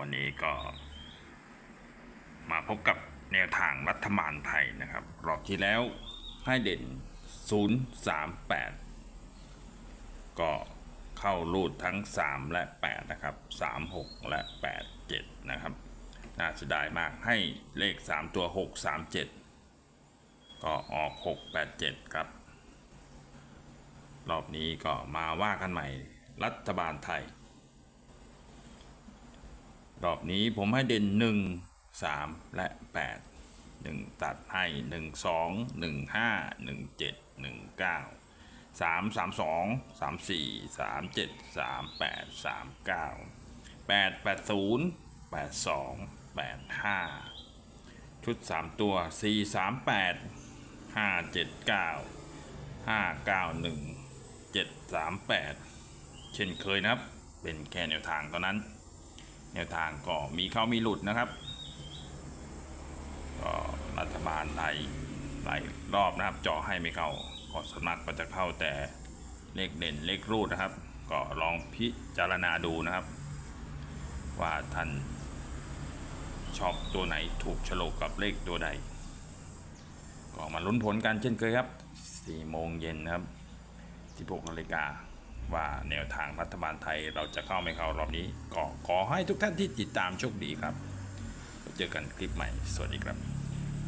วันนี้ก็ มาพบกับแนวทางรัฐบาลไทยนะครับ รอบที่แล้วให้เด่น 038 ก็เข้ารูดทั้ง 3 และ 8 นะครับ 36 และ 87 นะครับ น่าเสียดายมากให้เลข 3 ตัว 637 ก็ออก 687 ครับ รอบนี้ก็มาว่ากันใหม่รัฐบาลไทย รอบนี้ผมให้เด่น 1 3 และ 8 1 ตัดให้ 1 2 1 5 1 7 1 9 3 3 2 3 4 3 7 3 8 3 9 8 8 0 8 2 8 5 ชุด 3 ตัว 4 3 8 5 7 9 5 9 1 7 3 8 เช่นเคยนะครับ เป็นแค่แนวทางเท่านั้น แนวทางก็มีเข้ามีหลุดนะครับ ก็รัฐบาลไทยหลายรอบนะครับเจาะให้ไม่เข้าก็สำนักก็จะเข้าแต่เลขเด่นเลขรูดนะครับ ก็ลองพิจารณาดูนะครับ ว่าท่านชอบตัวไหนถูกโฉลกกับเลขตัวใด ก็มาลุ้นผลกันเช่นเคยครับ4โมงเย็นนะครับ16นาฬิกา ว่าแนวทางรัฐบาลไทยเราจะเข้าไม่เข้ารอบนี้ ก็ขอให้ทุกท่านที่ติดตามโชคดีครับ เจอกันคลิปใหม่ สวัสดีครับ